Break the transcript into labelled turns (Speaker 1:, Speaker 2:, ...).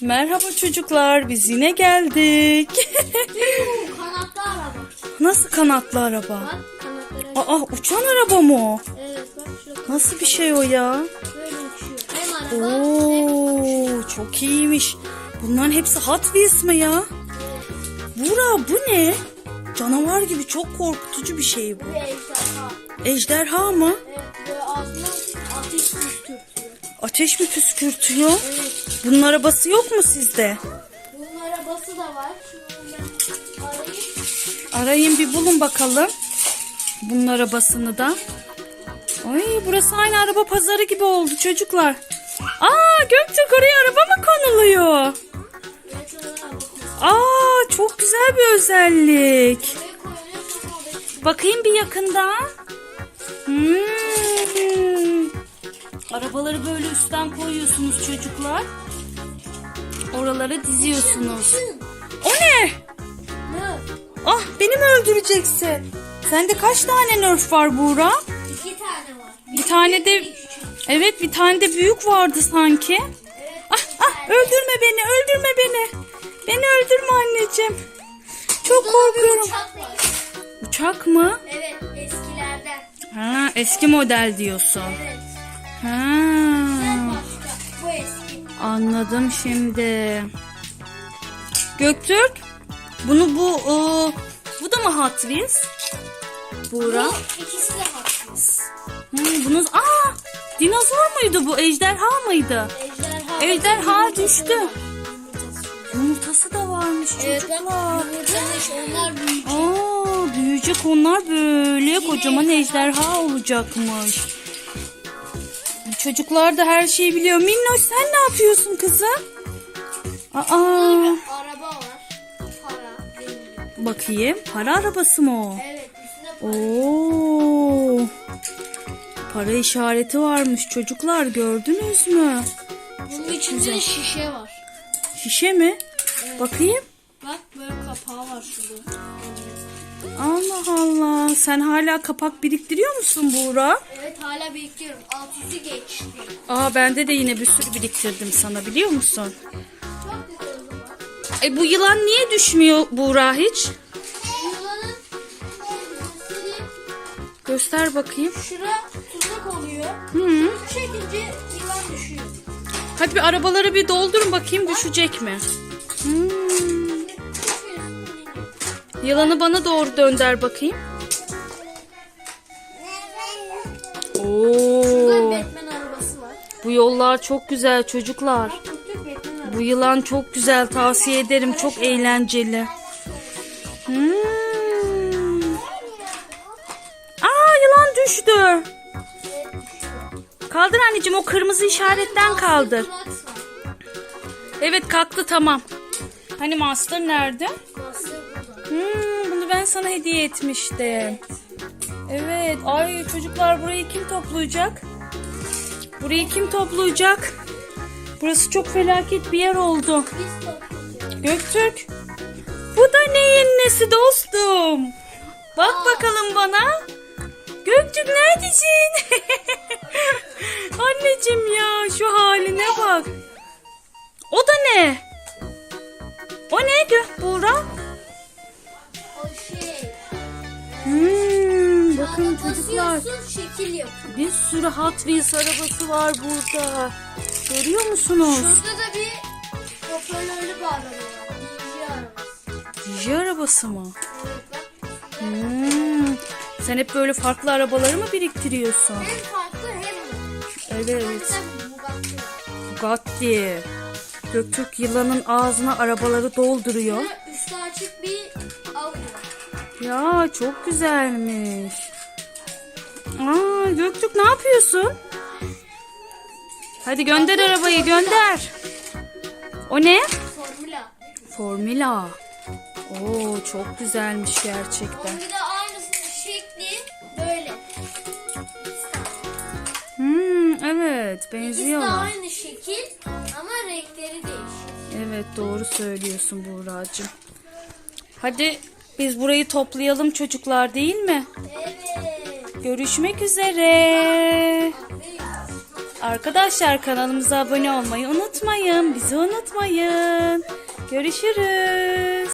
Speaker 1: Merhaba çocuklar, biz yine geldik.
Speaker 2: Kanatlı araba.
Speaker 1: Nasıl kanatlı araba?
Speaker 2: Bak kanatları.
Speaker 1: Aa, uçan araba mı o?
Speaker 2: Evet bak şu
Speaker 1: Nasıl bir şey o ya?
Speaker 2: böyle uçuyor. Hem araba
Speaker 1: Oo, çok iyiymiş. Bunların hepsi Hot Wheels mi ya? Bura bu ne? Canavar gibi çok korkutucu bir şey bu.
Speaker 2: ejderha.
Speaker 1: Ejderha mı?
Speaker 2: Evet böyle ağzına ateş.
Speaker 1: Ateş mi püskürtüyor?
Speaker 2: Evet.
Speaker 1: Bunun arabası yok mu sizde?
Speaker 2: Bunun arabası da var. Arayayım.
Speaker 1: Arayın bir bulun bakalım. Bunun arabasını da. Ay burası aynı araba pazarı gibi oldu çocuklar. Aa Göktürk oraya araba mı konuluyor? Aa çok güzel bir özellik. Bakayım bir yakından. Hmm. Arabaları böyle üstten koyuyorsunuz çocuklar. Oralara diziyorsunuz. O ne?
Speaker 2: Ne?
Speaker 1: Ah beni mi öldüreceksin? Sende kaç tane nerf var Buğra?
Speaker 2: İki tane var.
Speaker 1: Bir tane de evet bir tane de büyük vardı sanki.
Speaker 2: Evet.
Speaker 1: Ah ah öldürme beni öldürme beni. Beni öldürme anneciğim. Çok korkuyorum.
Speaker 2: Uçak.
Speaker 1: Uçak mı?
Speaker 2: Evet eskilerden.
Speaker 1: Ha eski model diyorsun.
Speaker 2: Evet.
Speaker 1: Ha
Speaker 2: Başka. Bu eski.
Speaker 1: anladım şimdi. Göktürk bunu bu ıı, bu da mı Hot Wheels? Buğra.
Speaker 2: Bu ikisi de haklısınız.
Speaker 1: Hmm, bunu aa dinozor muydu bu ejderha mıydı?
Speaker 2: Ejderha.
Speaker 1: Ejderha düştü.
Speaker 2: Yumurtası.
Speaker 1: Da varmış
Speaker 2: Evet bak
Speaker 1: çocuklar.
Speaker 2: yumurtamış onlar büyük.
Speaker 1: Aa, büyüyecek onlar böyle kocaman ejderha olacakmış. Çocuklar da her şeyi biliyor. Minnoş sen ne yapıyorsun kızım? Aa,
Speaker 2: Araba var. Para. Benim.
Speaker 1: bakayım. Para arabası mı o?
Speaker 2: Evet para.
Speaker 1: Oo. Para işareti varmış çocuklar gördünüz mü?
Speaker 2: Bunun içinde de şişe var.
Speaker 1: Şişe mi? Bakayım.
Speaker 2: Bak böyle kapağı var şurada.
Speaker 1: Allah Allah. Sen hala kapak biriktiriyor musun Buğra?
Speaker 2: Evet hala bekliyorum. 600'ü geçti.
Speaker 1: Aa bende de yine bir sürü biriktirdim sana biliyor musun?
Speaker 2: Çok güzel o zaman.
Speaker 1: E bu yılan niye düşmüyor Buğra hiç?
Speaker 2: Yılanın göstereyim.
Speaker 1: Göster bakayım.
Speaker 2: Şura tuzak oluyor.
Speaker 1: Hı.
Speaker 2: Bu çekince yılan düşüyor.
Speaker 1: Hadi bir arabaları bir doldurun bakayım düşecek mi? Hmm. Yılanı bana doğru dönder bakayım. Oo. Bu yollar çok güzel çocuklar. Bu yılan çok güzel tavsiye ederim. Çok eğlenceli. Hmm. Aa yılan düştü. Kaldır anneciğim o kırmızı işaretten kaldır. Evet kalktı tamam. Hani master nerede? Sana hediye etmiştim. Evet. Ay çocuklar burayı kim toplayacak? Burayı kim toplayacak? Burası çok felaket bir yer oldu. Göktürk. Bu da neyin nesi dostum? Bak bakalım bana. Göktürk neredesin? Anneciğim ya şu haline bak. O da ne? O ne Buğra? Hmm, bakın çocuklar.
Speaker 2: basıyorsun şekil yapıyor.
Speaker 1: Bir sürü Hot Wheels arabası var burada. Görüyor musunuz?
Speaker 2: Şurada da bir hoparlörlü bir araba var. DJ arabası.
Speaker 1: Mı?
Speaker 2: Evet bak.
Speaker 1: Hmm. Sen hep böyle farklı arabaları mı biriktiriyorsun?
Speaker 2: Hem farklı hem de.
Speaker 1: Evet.
Speaker 2: Bugatti var.
Speaker 1: Bugatti. Göktürk yılanın ağzına arabaları dolduruyor.
Speaker 2: Ve üstü açık bir Audi.
Speaker 1: Ya çok güzelmiş. Aa Göktürk ne yapıyorsun? Hadi gönder arabayı gönder. O ne?
Speaker 2: Formula.
Speaker 1: Formula. Oo çok güzelmiş gerçekten.
Speaker 2: Onun de aynısının şekli böyle.
Speaker 1: Hmm, evet
Speaker 2: İkisi de aynı şekil ama renkleri değişiyor.
Speaker 1: Evet doğru söylüyorsun Buğra'cığım. Hadi biz burayı toplayalım çocuklar değil mi?
Speaker 2: Evet.
Speaker 1: Görüşmek üzere. Arkadaşlar kanalımıza abone olmayı unutmayın. Bizi unutmayın. Görüşürüz.